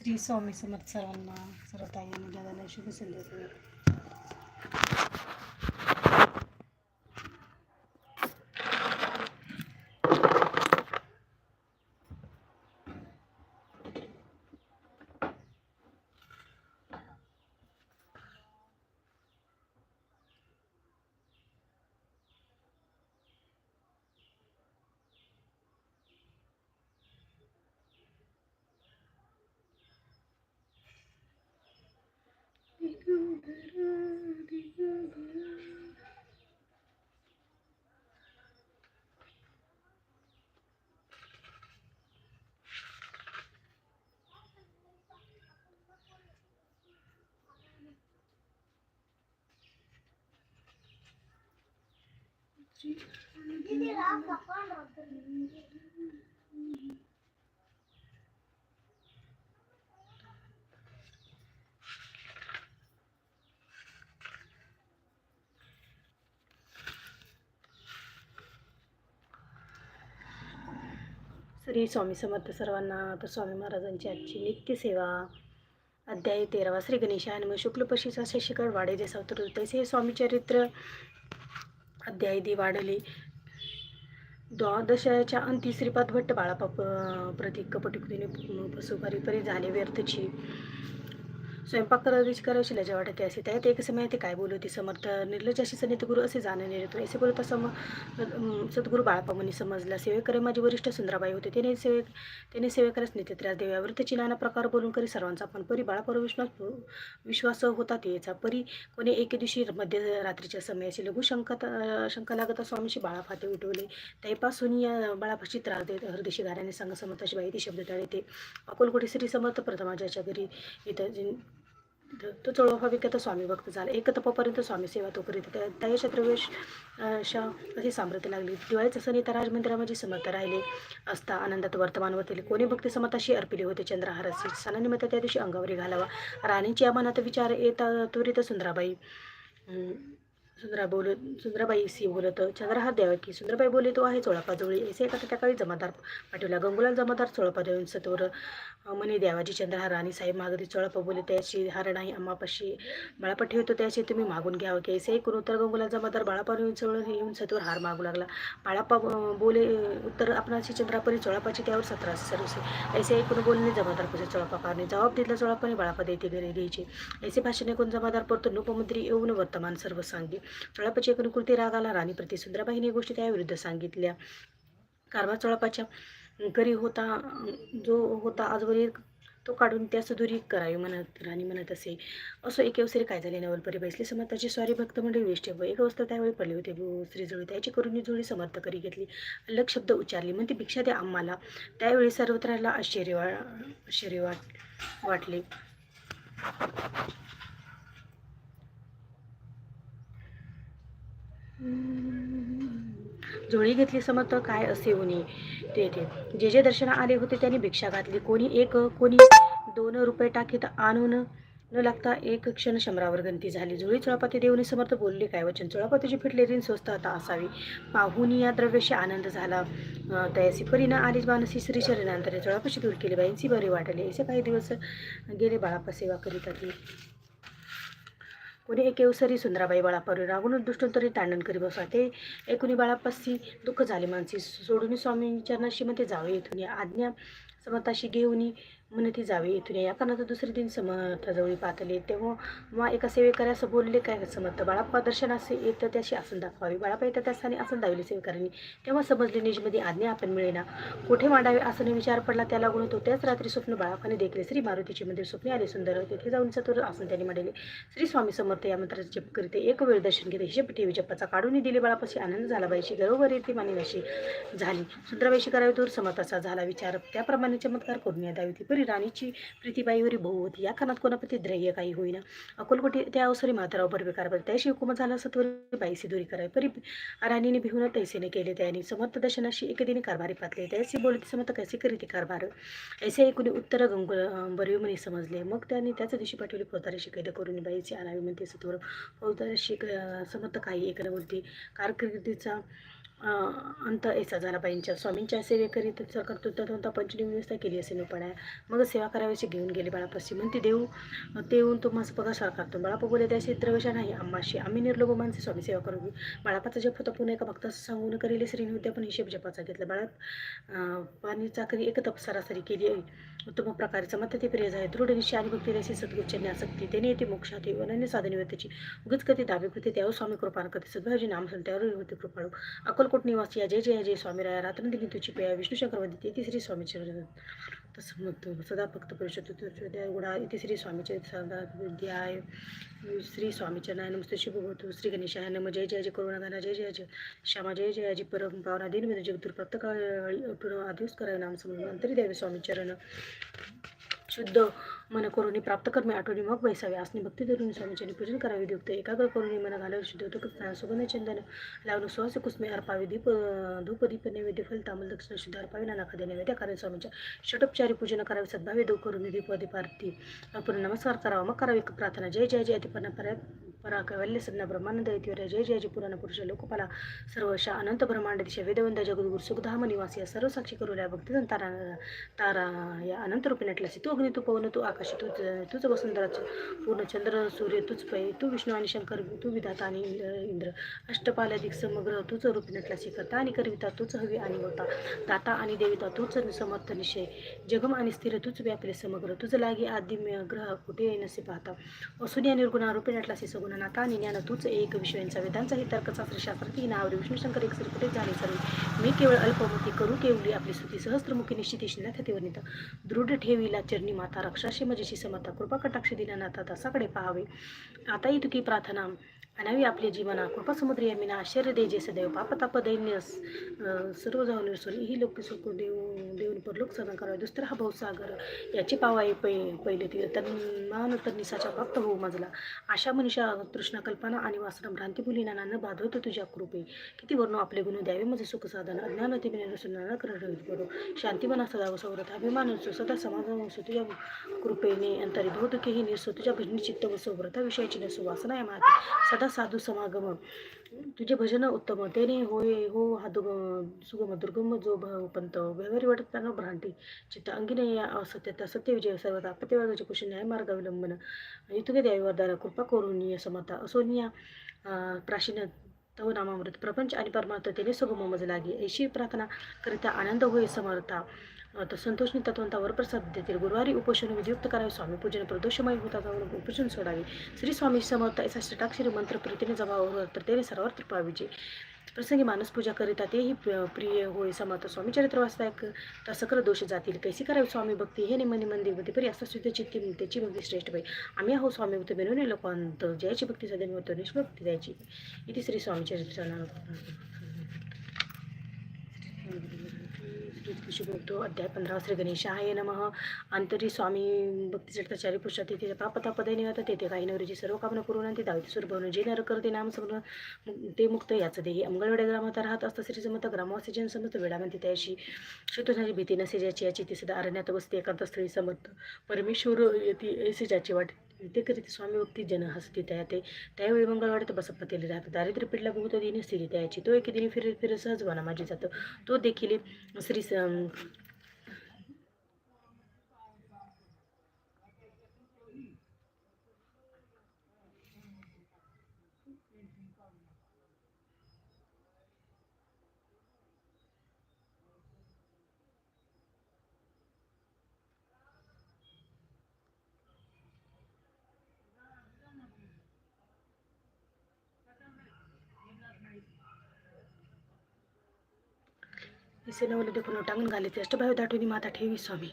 श्री स्वामी समर्थ सर्वांना सर्व ताई आणि दादांना श्री स्वामी समर्थ सर्वांना तर स्वामी महाराजांची आजची नित्यसेवा अध्याय तेरावा श्री गणेशा आणि शुक्ल पशीचा शशिकळ वाडे जे सावतर तैसे हे स्वामी चरित्र. अध्याय दि वाढले. द्वादशाच्या अंती श्रीपाद भट्ट बाळापा प्रतीक कपटकृतीने पशुपारी परी झाले व्यर्थची. स्वयंपाक करावीच करायची लजा वाटते असे त्यात एक समय ते काय बोलू होती समर्थ. निर्लजाशी सनितगुरु असे जाणं येतो. असे बोलता सम अं, सद्गुरू बाळापामुनी समजला. सेवेकरे माझे वरिष्ठ सुंदराबाई होते. त्याने सेवे त्याने सेवेकरच नेते त्रास देव्यावर त्याची नाना प्रकार बोलून करी सर्वांचा पण परी बाळापर विश्वास विश्वास होता त्याचा परी कोणी एके दिवशी मध्यरात्रीच्या समयाशी लघु शंका शंका लागता स्वामीशी बाळा फाते उठवले. त्यापासून या बाळापाशी त्रास देत हरदेशी गाऱ्याने सांग समर्थाशी बाई ती शब्द टाळते अकोलकोटी श्री समर्थ प्रथमाजाच्या घरी इथं इथं तो चोळोफा विकत स्वामी भक्त झाला? एक तपापर्यंत स्वामी सेवा तो करीत त्या त्याच्या अशी सामर्थ्य लागली. दिवाळीचा सण इथं राजमंदिरामध्ये समर्थ राहिले असता आनंदात वर्तमान वर्तले कोणी भक्ती समताशी अर्पिले होते? चंद्रहारसी सणानिमित्त त्या दिवशी अंगावरी घालावा. राणीची या मनात विचार येता त्वरित सुंदराबाई सुंदरा बोलत सुंदराबाई सी बोलत चंद्रहार द्यावा की सुंदराबाई बोले तो आहे चोळापाजवळी ऐसे एका त्या काळी जमादार पाठवला. गंगुलाल जमादार चोळापा देऊन सत्वर म्हणे देवाजी चंद्रहार आणि साहेब मागरी चोळपा बोले त्याची हार नाही अम्मापाशी बाळापा ठेवतो त्याची तुम्ही मागून घ्यावं की ऐसे करून उत्तर गंगुलाल जमादार बाळापा येऊन चोळ येऊन सत्वर हार मागू लागला. बाळापा बोले उत्तर आपणाची चंद्रापरी चोळापाची त्यावर सतरा सरसे ऐसे ऐकून बोलणे जमादार पुसे चोळापा पारणे. जबाब दिला चोळापाने बाळापा देते घरी घ्यायची. ऐसे भाषेने कोण जमादार परतो नृपमंत्री येऊन वर्तमान सर्व सांगे चोळापाची अनुकृती राग आला. राणी प्रति सुंदराबाईने या गोष्टी त्याविरुद्ध सांगितल्या. कारभार चोळापाच्या घरी होता जो होता आजवरी तो काढून त्या सुदुरी करावी म्हणत राणी म्हणत असे. असो एक अवसरी काय झाले नवलपरी बैसले समर्थाची स्वारी भक्त मंडळी वेष्ट एक अवस्था त्यावेळी पडले होते. श्री जुळी त्याची करून जुळी समर्थ करी घेतली. अलग शब्द उच्चारली. म्हणते भिक्षा द्या आम्हाला. त्यावेळी सर्वत्राला आश्चर्य वा आश्चर्य वाट वाटले. झोळी घेतली समर्थ काय असे होणे? ते ते. जे जे दर्शना आले होते त्यांनी भिक्षा घातली. कोणी एक कोणी दोन रुपये टाकीत आणून न लागता एक क्षण शंभरावर गंती झाली. जुळी चुळापाती देवनी समर्थ बोलले काय वचन? चुळापातीची फिटले रीन स्वस्त आता असावी. पाहून या द्रव्याशी आनंद झाला. तयासी तयासी परीनं आलीच मानसी श्री शरीरांतरे दूर केली. बाईंची बरे वाटले. असे काही दिवस गेले बाळापा सेवा करीत होती. कोणी एक अवसरी सुंदराबाई बाळापरी रागून दुष्टून तरी तांडण करी बसा ते एकूणी बाळापासी दुःख झाले मानसी. सोडून स्वामींच्या नशीमध्ये जावे इथून. आज्ञा समताशी घेऊन म्हणती जावे इथून या. कारणाचं दुसरे दिन समर्थाजवळी पातले तेव्हा मा एका सेवेकऱ्यास बोलले काय समर्थ? बाळाप्पा दर्शनास येतं त्याशी आसन दाखवावी. बाळाप्पा येतं त्या स्थानी आसन दावले सेवेकऱ्यांनी. तेव्हा समजले निजमध्ये आज्ञा आपण मिळेना. कुठे मांडावे असं विचार पडला त्याला गुण होतो. त्याच रात्री स्वप्न बाळापाने देखले. श्री मारुतीचे मंदिर स्वप्ने आले सुंदर. तेथे जाऊन चतुर आसन त्यांनी मांडले. श्री स्वामी समर्थ या मंत्राचा जप करीते एक वेळ दर्शन घेते हिशेब ठेवी. जपाचा काढून दिले बाळापाशी. आनंद झाला बाईशी. गरोवर येते मानिवाशी झाली. सुंदराबाईशी करावी दूर समर्थाचा झाला विचार. त्याप्रमाणे चमत्कार करून या दावी अकोलकोटी राणीची प्रीतीबाईवरी भाऊ होती या कारणात कोणाप्रती ध्रेय काही होईना. अकोलकोटी त्या अवसरी मातराव बरबे कारभार त्याशी हुकुम झाला सत्वरी बाईसी दुरी करावी. परी राणीने भिवून तैसेने केले त्याने. समर्थ दर्शनाशी एकदिनी कारभारी पातले. त्याशी बोलते समर्थ कसे करीते कारभार? ऐसे ऐकून उत्तर गंग बरवी म्हणे समजले. मग त्याने त्याच दिवशी पाठवले फौजदाराशी कैद करून बाईची आणावी म्हणते सत्वर फौजदाराशी समर्थ काही एक बोलते. कारकिर्दीचा अंत ऐसा झाला पाहिजे स्वामींच्या सेवेकरीत सरकार तुत्ता पंचनी व्यवस्था केली असे नोपणाय मग सेवा करावीशी घेऊन गेले बाळापाशी. म्हणते देऊ ते येऊन तुम्हाला पगार सरकारतो बाळापा बोले त्याशी द्रवशा नाही आम्हाशी आम्ही निर्लोभ माणसे स्वामी सेवा करू. बाळापाचा जप होता पुन्हा एका भक्तास सांगून करेल श्रीनिवद्या पण हिशेब जपाचा घेतला. बाळात पाणी चाकरी एक तप सरासरी केली उत्तम प्रकारे समर्थ ते प्रिय झाले दृढ निश्चय आणि भक्ती रसी सद्गुच्चने आसक्ती त्याने येते मोक्षात अनन्य साधने व त्याची उगच कधी दाबी कृती त्यावर स्वामी कृपा करते. सद्भावजी नाम असेल त्यावर होते कृपाळू. अक्कलकोट निवासी जय जय जय स्वामीराया रात्रंदिनी तुझी पेया विष्णू शंकर वदिते श्री स्वामी चरण तसं म्हणतो सदा भक्त परिषद गुडा इति श्री स्वामीचे सदा विद्याय श्री स्वामी चरणाय नमस्ते शुभभूतू श्री गणेशाय नम जय जय जय करुणादाना जय जय जय श्यामा जय जय जय परम पावना दिनमध्ये जगदूर प्रत्येक आदिवस करावे नाम समजून अंतरी द्यावे स्वामी चरण शुद्ध मन करून प्राप्त कर्मे आठवणी मग बैसावे. असणे भक्ती धरून स्वामीचे पूजन करावे. देवते एकाग्र करून मन घालावे शुद्ध होतं. सुगंध चंदन लावून सुवास कुसमे अर्पावे. दीप धूप दीप नैवेद्य फल तामल दक्षिण शुद्ध अर्पावे. नाना खाद्य नैवेद्य कारण स्वामीच्या षटोपचारी पूजन करावे. सद्भावे दो करून दीप दीपार्थी पुन्हा नमस्कार करावा. मग करावे प्रार्थना. जय जय जय अतिपन्न पर्या परा कैवल्य सन्ना ब्रह्मानंद येतीवर. जय जय जय पुराण पुरुष लोकपाला. सर्वशा अनंत ब्रह्मांड दिशा. वेदवंद जगद्गुरु सुखधाम निवासी. या सर्व साक्षी करूल्या भक्तिजन तारा तारा या अनंत रूपी नटल्यासी तू अग्नि तू पवन तू आकाशी तू तुझं वसुंधराचं पूर्ण चंद्र सूर्य तूच पै तू विष्णू आणि शंकर तू विधाता आणि इंद्र अष्टपाल्याधिक समग्र तुझं रूपी नटल्यासी आणि करविता तूच हवी आणि होता दाता आणि देविता तूच समर्थ निश्चय. जगम आणि स्थिर तूच व्यापले समग्र. तुझं लागी आदिम्य ग्रह कुठे नसे पाहता. असुनी आणि निर्गुणा रूपी नटलासी सगुण नाता आणि ज्ञान तूच एक विश्वांचा वेदांचा हे तर्कशास्त्र शास्त्र तीन आवरे विष्णूशंकर एक कुठे झाले सर्व मी केवळ अल्पमती करू केवली आपली स्तुती. सहस्त्रमुखी निश्चित नाथा नेता दृढ ठेवीला चरणी माता रक्षाशी मजेशी समता कृपा कटाक्ष दिला नाथा दासाकडे पाहावे. आताही तुकी प्रार्थना. अनावी आपले जीवना कृपा समुद्र यमिना आश्चर्य दे जे सदैव पापताप दैन्य सर्व जाऊन निरसून ही लोक सुख देव देऊन परलोक सदन करावे. दुसरा हा भाऊसागर याची पावाई पै पहिले ती. तन्मान तन्निसाच्या भक्त होऊ मजला. आशा मनुष्या तृष्णा कल्पना आणि वासना भ्रांती मुलीना न बाधवतो तुझ्या कृपे किती वर्ण आपले गुण द्यावे माझे सुख साधन. अज्ञान ते नसून न शांती मना सदा सौरथ अभिमान असो सदा समाधान असो तुझ्या कृपेने अंतरी बहुदुखी निसो तुझ्या भजनी चित्त व व्रता विषयाची नसो वासना आहे माझी सदा साधू समागम तुझे भजन उत्तम तेने होय हो हा दुगम सुगम दुर्गम जो पंत व्यवहारी वाटत त्यांना भ्रांती. चित्त अंगिने या असत्यता सत्य विजय सर्वता अपत्यवागाचे कुशल न्याय मार्ग अवलंबन. इतुके द्यावी कृपा करून समता असोनिया प्राचीन तव नामामृत. प्रपंच आणि परमार्थ तेने सुगम मज लागे. ऐशी प्रार्थना करिता आनंद होय समर्था. तर संतोषनी तत्वंतावर प्रसाद देतील. गुरुवारी उपोषण विधियुक्त करावे. स्वामी पूजन प्रदोषमय होता उपोषण सोडावे. श्री स्वामी समर्थ याचा षटाक्षरी मंत्र प्रीतीने जबावर तर त्याने सर्वात कृपाविजे प्रसंगी मानस पूजा करिता तेही प्रिय होय. समर्थ स्वामी चरित्र वाचता तर सकल दोष जातील. कैसी करावी स्वामी भक्ती? हे निमनी मंदिर होती परी असं शुद्ध चित्ती त्याची भक्ती श्रेष्ठ बाई आम्ही आहो स्वामी भक्त बनवणे लोकांत. जयाची भक्ती सदैव होतो निष्भक्ती द्यायची. इथे श्री स्वामी चरित्र शुभतो अध्याय पंधरा श्री गणेशाय नमः. अंतरी स्वामी भक्तिचरिताचार्य पुरुषात तेथे पापतापदय निघतात तेथे काही नवरीची सर्व कामना करून ते दावित स्वरूप जे नर करते नाम समज ते मुक्त याचं देही मंगळवेड्या ग्रामात राहत असता श्री समत ग्रामवासी जन समत वेळा म्हणते त्याशी. शुद्धनाची भीती नसे ज्याची याची ती सदा अरण्यात बसते. एकांत स्थळी समर्थ परमेश्वर येते ऐसे ज्याची वाट ते करीत स्वामी भक्ती जन हसती त्या ते. त्यावेळी मंगळवाड्यात बसपतेले राहत. दारिद्र्य पिढला बहुत दिन स्थिती त्याची. तो एके दिनी फिर फिर सहज वना माझी जातो. तो देखील श्री स- इसे नवले देखून टांगून घाले ते अष्टभाव दाठवणी माता ठेवी स्वामी.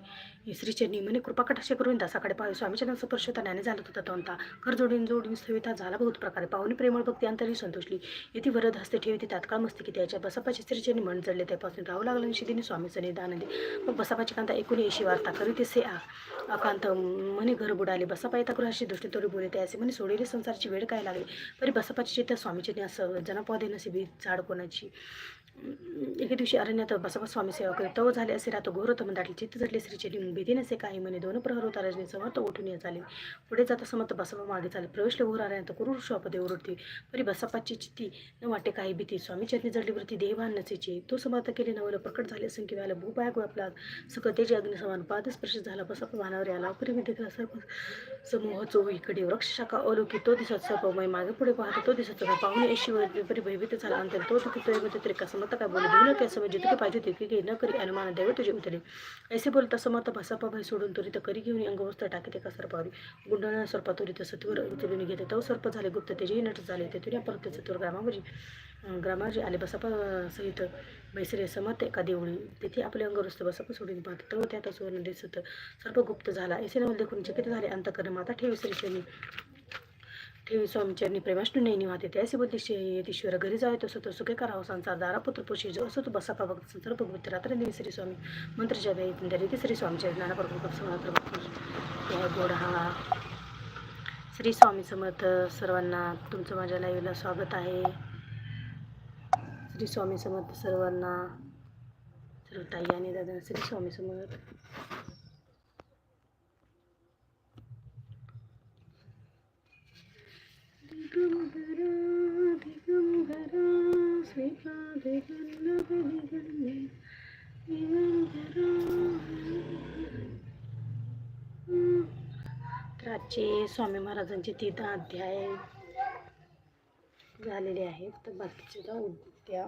ही श्रीचरणी म्हणे कृपा कटाक्षे करून दासाकडे पाहू स्वामीच्या स्पर्श होता ज्ञाने झाला होता तोंता कर जोडीन जोडीन सविता झाला बहुत प्रकारे. पाहुणे प्रेमळ भक्ती अंतरी संतोषली. येथे वरद हस्ते ठेवी ती तात्काळ मस्ती की त्याच्या बसपाची श्रीचरणी मन जडले. त्यापासून राहू लागलं निशिदिनी स्वामीचं निदान मग बसपाची कांता एकूण येशी वार्ता करीत से आ. अकांत म्हणे घर बुडाले. बसपा येता गृहाशी दृष्टी तोरी बोले त्याचे असे म्हणे सोडलेले संसारची वेळ काय लागली? तरी बसपाची चित्त स्वामीचे असं जनपदे नसे बी झाड कोणाची? एके दिवशी अरण्यात बसवा स्वामी सेवा करीत. तव झाले असे राहतो घोरतम दाटले चित्त झटले श्रीचे लिंग भीती नसे काही म्हणे. दोन प्रहर होता. रजनी समर्थ उठून या झाले. पुढे जाता समर्थ बसवा मागे चाले प्रवेशले घोर अरण्यात कुरूर शोपदे ओरडती. परी बसपाची चित्ती न वाटे काही भीती. स्वामी चरणी जडली वृत्ती देवान नसेची. तो समर्थ केले नवल प्रकट झाले. असंख्य व्हायला भूपाय आपला. सकळ तेजे अग्निसमान झाला. बसप मानावर आला. मी देखला सर्व समूह चोहीकडे वृक्ष शाखा अलोकी तो दिसत सर्पमय मागे पुढे पाहतो. तो दिसत सर्व पाहुणे अशी परी भयभीत झाला. अंतर तो तुकी तो एक तरी का समर्थ काय बोले देऊ नका समज जितके पाहिजे तितके न करी अनुमान द्यावे तुझे उतरे। ऐसे बोलता समर्थ भासापा भाई सोडून तर करी घेऊन अंगवस्त्र टाकी ते का सर्पावरी गुंडळा सर्पा त्वरित सत्वर उचलून घेते तो। सर्प झाले गुप्त तेजेही नट झाले तेथून परत त्याचे चतुर ग्रामावरी ग्रामाजी आले बसापा सहित बैसरे समत एका देवळी तेथे आपले अंगरुस्त बसापा सोडून पाहत. तो त्यात सुवर्ण दिसत. सर्प गुप्त झाला. ऐसे नवल देखून चकित झाले. अंतकरण माता ठेवी श्री ठेवी स्वामीचरणी प्रेमाष्टू नाही निवाते त्याचे बुद्धी यतीश्वर घरी जावे तसं तो सुखे करावं? संसार दारा पुत्र पोषी जो असो तो बसा का भक्त संसार भगवत रात्र देवी श्री स्वामी. मंत्रच्या दैती श्री स्वामीच्या ज्ञान प्रभू समर्थ गोड हा. श्री स्वामी समर्थ सर्वांना तुमचं माझ्या लाईव्हला स्वागत आहे. श्री स्वामी समर्थ सर्वांना सर्व ताई आणि दादा श्री स्वामी समर्थ. दिगंबरा दिगंबरा श्रीपाद वल्लभ दिगंबरा दिगंबरा तर आजचे स्वामी महाराजांचे तीन अध्याय झालेले आहेत. तर बाकीचे उद्या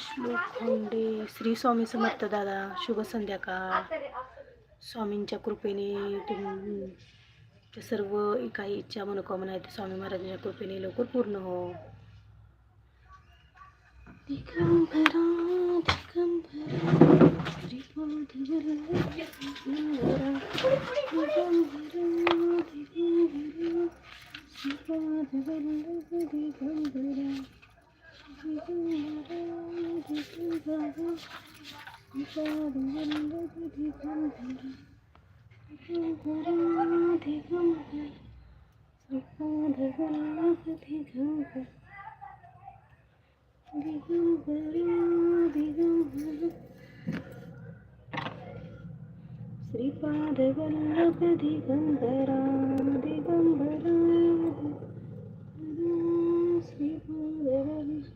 श्लोक खोंडे श्री स्वामी समर्थ दादा शुभ संध्याकाळ. स्वामींच्या कृपेने तुम ते सर्व काही इच्छा मनोकामना आहेत. स्वामी महाराजांच्या कृपेने लवकर पूर्ण हो. दिगंबरा दिगंबरा दिगंबरा दिगंबरा श्रीपादवल्लभ दिगंबरा श्रीपाद वल्लभ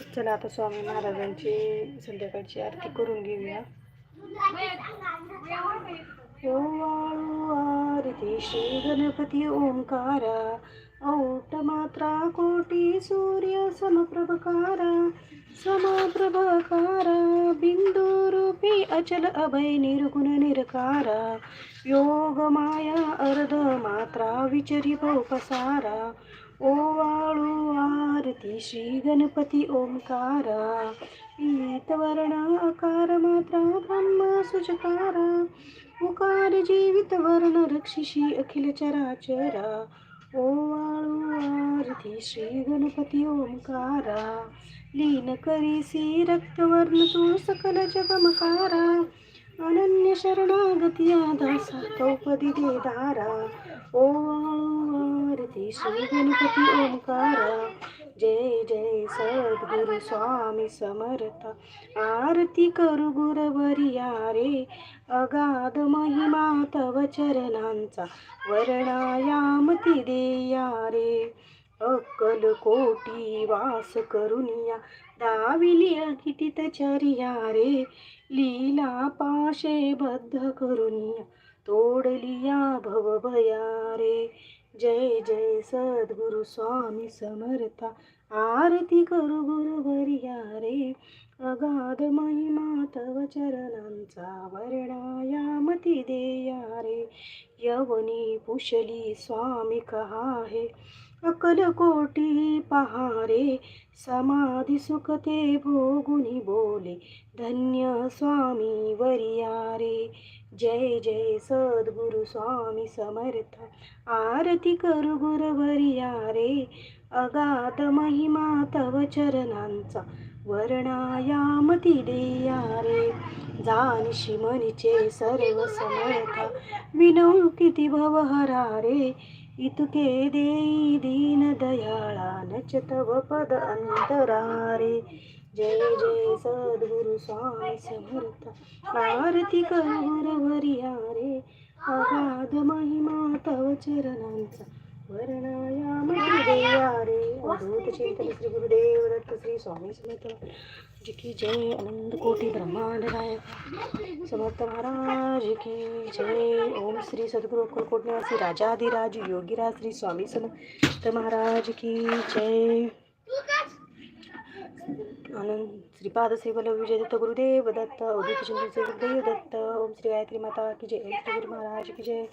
चला आता स्वामी महाराजांची संध्याकाळची आरती करून घेऊया. आरती श्री गणपती ओंकारा औट मात्रा कोटी सूर्य समप्रभकारा समप्रभकारा बिंदू रूपी अचल अभय निर्गुण निरकारा योग माया अर्ध मात्रा विचरी पसारा ओवाळू आरती श्री गणपती ओंकारा पीतवर्ण आकार मात्रा ब्रह्म सुचकारा उकार जीवित वर्ण रक्षिषी अखिल चराचरा ओवाळू आरती श्री गणपती ओंकारा लीन करीसी रक्तवर्ण तू सकल जगमकारा अनन्य शरणागती दासा चौपदी दे दारा ओम श्री गणपती ओंकारा। जय जय सद्गुरु स्वामी समर्थ। आरती करू गुरवरिया रे। अगाध महिमा तव चरणांचा। वर्णायामती देया रे। अक्कल कोटी वास करुनिया दाविली अकिटित चर्या रे। लीला पाशे बद्ध करुनिया तोडलिया भवभया रे। जय जय सद्गुरु स्वामी समर्था. आरती करू गुरुवर्या रे. अगाध महिमा तव चरणांचा वर्णायामती देया रे. यवनी पुशली स्वामी कहा है अकल कोटी पहारे. समाधी सुखते भोगुनी बोले. धन्य स्वामी वरिया रे. जय जय सद्गुरु स्वामी समर्थ. आरती करू गुरुवरिया रे अगाध महिमा तव चरणांचा वर्णायामती देया रे जाणशी मनीचे सर्व समर्थ. विनऊ किती भवहरा रे इतके देई दीन दयाळा नच तव पद अंतरा रे जय जय सद्गुरु स्वामी समर्थ आरती कहर वरिया रे अगाध महिमा तव चरणांचा. वर्णायाम देया रे अद्भुत चिंतन श्री गुरुदेव दत्त श्री स्वामी समर्थ. जी की जय आनंद कोटी ब्रह्मांड नायक समर्थ महाराज की जय. ओम श्री सद्गुरु अक्कलकोट निवासी राजाधिराज योगीराज श्री स्वामी समर्थ महाराज की जय. आनंद. श्रीपाद श्री वल्लभ विजय दत्त गुरुदेव दत्त उदित चिंतन श्री गुरुदेव दत्त ओम श्री गायत्री माता की जय. श्री गुरु महाराज की जय.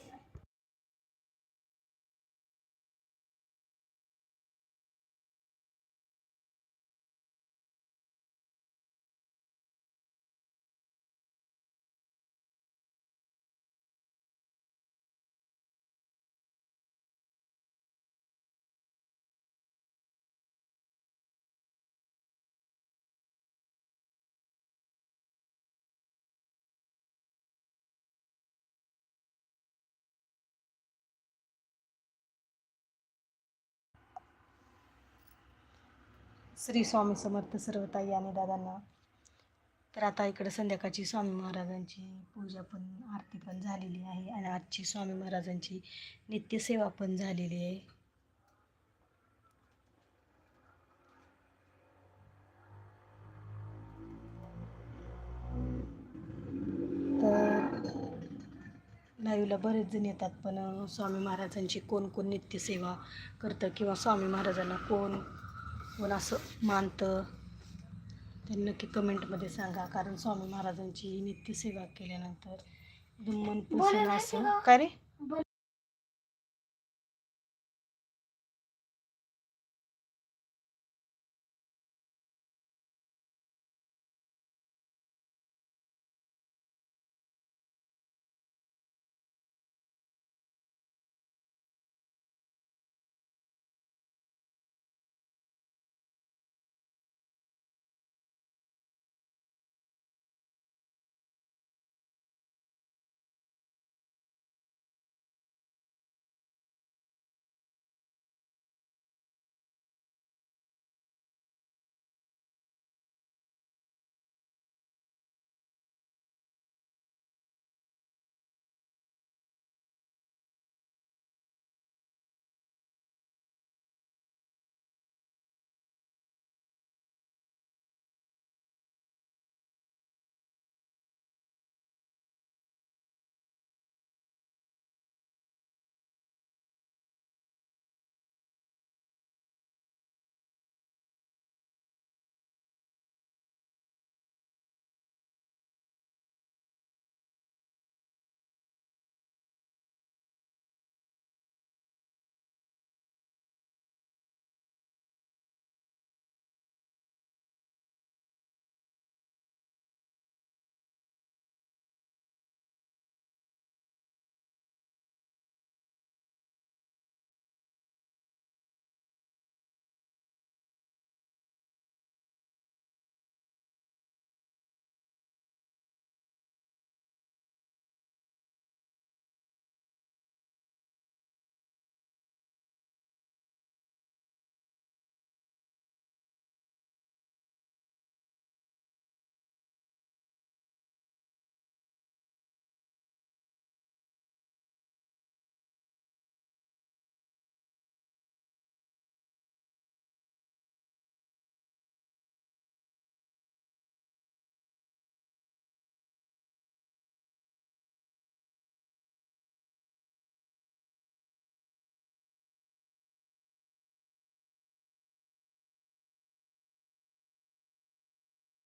श्री स्वामी समर्थ सर्व ताई आणि दादांना. तर आता इकडं संध्याकाळची स्वामी महाराजांची पूजा पण आरती पण झालेली आहे आणि आजची स्वामी महाराजांची नित्यसेवा पण झालेली आहे. तर लाईव्हला बरेच जण येतात पण स्वामी महाराजांची कोण कोण नित्यसेवा करतं किंवा स्वामी महाराजांना कोण कोण असं मानतं. ते नक्की कमेंटमध्ये सांगा. कारण स्वामी महाराजांची नित्यसेवा केल्यानंतर मन प्रसन्न असं काय रे?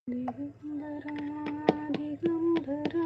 दिगंबरा दिगंबरा